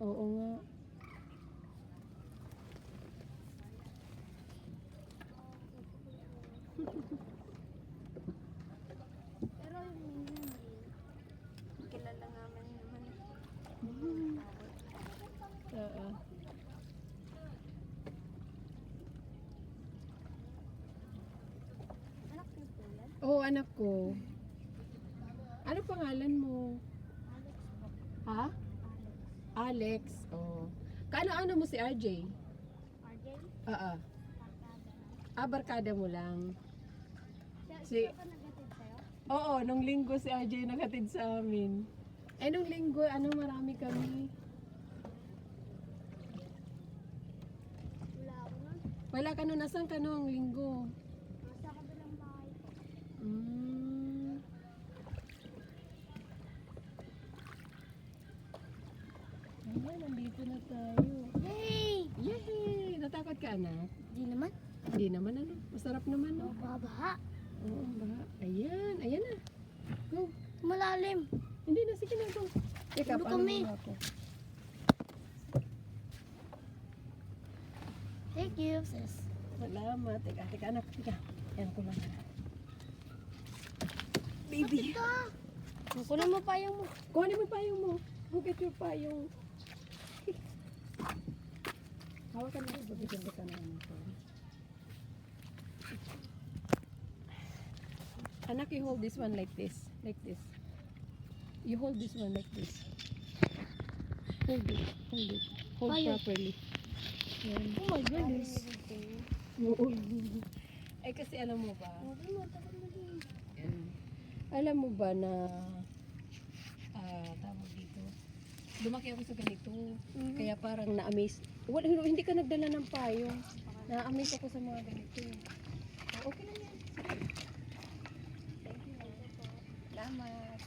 Oo nga. Pero yung hindi. Kilala naman naman. Oo. Anak ko. Oo, anak ko. Ano pangalan mo? Alex. Ha? Alex. Oo. Kaano-ano mo si RJ? RJ? Oo. Barkada. Ah, barkada mo lang. Siya, Si- siya pa nagatid sa'yo? Oo, nung linggo si RJ naghatid sa amin. Eh, nung linggo, ano, marami kami. Wala ako nun. Wala ka nun, nasan ka nung linggo? Nasa kabilang bahay po. Mm. Ayan, nandito na tayo. Yay! Yay! Natakot ka, anak? Di naman. Hindi naman, ano? Masarap naman, no? Babaha. Oo, ba? Ayan, ayan na. Go. Malalim. Hindi na, sige na, go. Teka, paano kami. ako? Thank you, sis. Salamat. Teka, teka, anak. Teka. Ayan ko lang. Baby. Ika! Kukunin mo pa yung mo. Kuhanin mo payong mo. Go get your payong. Ano ko. Anak, you hold this one like this. Like this. You hold this one like this. Hold it. Hold it. Hold Payong. properly. Yan. Oh my goodness. Oo. Eh kasi alam mo ba? Alam mo ba na? Lumaki ako sa ganito. Mhm. Kaya parang na-amaze. Wala, hindi ka nagdala ng payong. Na-amaze ako sa mga ganito. Ah, Okay lang yan. Thank you. Salamat.